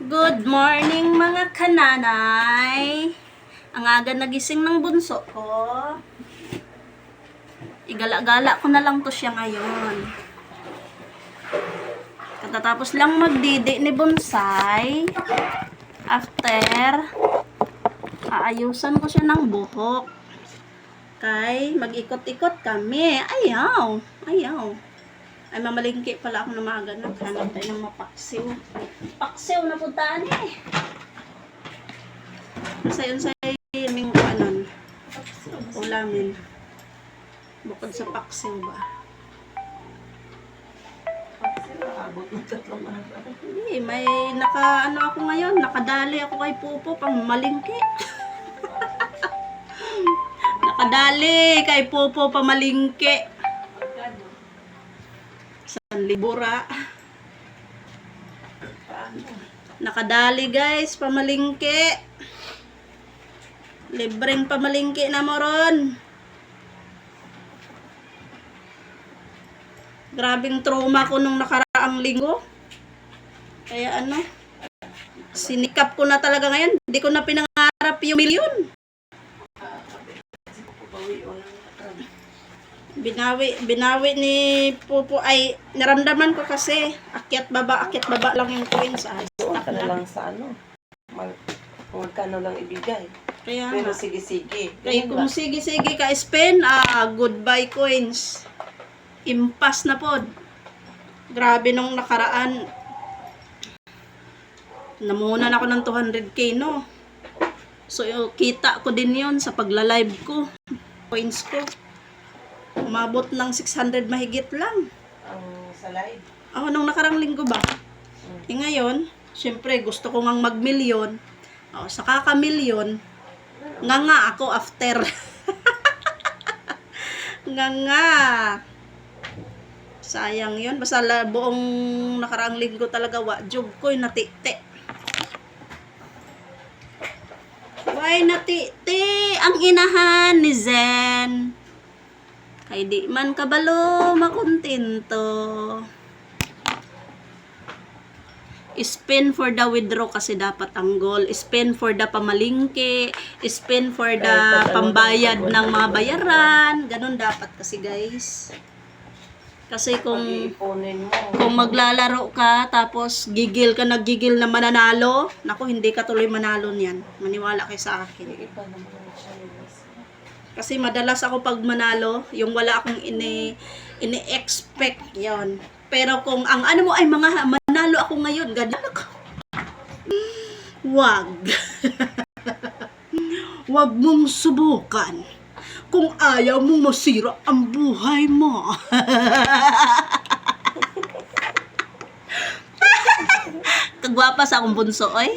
Good morning mga kananay. Ang aga nagising ng bunso ko. Igala-gala ko na lang to siya ngayon. Katatapos lang magdidi ni Bonsai. After, aayusan ko siya ng buhok. Kay, mag-ikot-ikot kami. Ayaw. Ayaw. Ay, mamalingki pala ako na maaga. Naghanap tayo ng mapaksiw. Paksiw na puntaan eh. Sa yun sa yung kanan. Ulamin. Bukod sa paksiw ba? Abot tatlong araw. Hindi, may naka, ano ako ngayon, nakadali ako kay Pupo pang malingki. nakadali kay Pupo pamalingki. San libura. Paano? Nakadali guys, pamalingki. Libreng pamalingki na mo ron. Grabing trauma ko nung nakaraang linggo. Kaya ano, sinikap ko na talaga ngayon. Hindi ko na pinangarap yung milyon. Natran. Binawi, binawi ni Pupo ay naramdaman ko kasi akyat baba, akyat baba lang yung coins. Ah, stuck ka na na. lang sa ano. Mag, kung magkano lang ibigay. Kaya Pero nga. sige-sige. Kaya Ganun kung sige-sige ka spend, ah, goodbye coins. Impas na pod. Grabe nung nakaraan. Namunan ako ng 200k, no? So, yung kita ko din yon sa pagla-live ko. Coins ko. Umabot ng 600 mahigit lang. Ang sa live. Ako, nung nakarang linggo ba? Eh ngayon, syempre gusto ko ngang mag-milyon. O, sa kaka-milyon, nga nga ako after. nga nga. Sayang yun. Basta la, buong nakaraang linggo talaga, wa, jog ko yung natiti. Why natiti ang inahan ni Zen? Kay di man kabalo makontento. Spend for the withdraw kasi dapat ang goal. Spend for the pamalingke. Spend for the pa pambayad ng mga wala. bayaran. Ganun dapat kasi guys. Kasi kung kung maglalaro ka tapos gigil ka naggigil na mananalo, naku hindi ka tuloy manalo niyan. Maniwala kayo sa akin. Kasi madalas ako pag manalo, yung wala akong ini ini-expect yon. Pero kung ang ano mo ay mga manalo ako ngayon, ganyan ako. Wag. Wag mong subukan. Kung ayaw mong masira ang buhay mo. Kagwapa sa akong bunso, oy.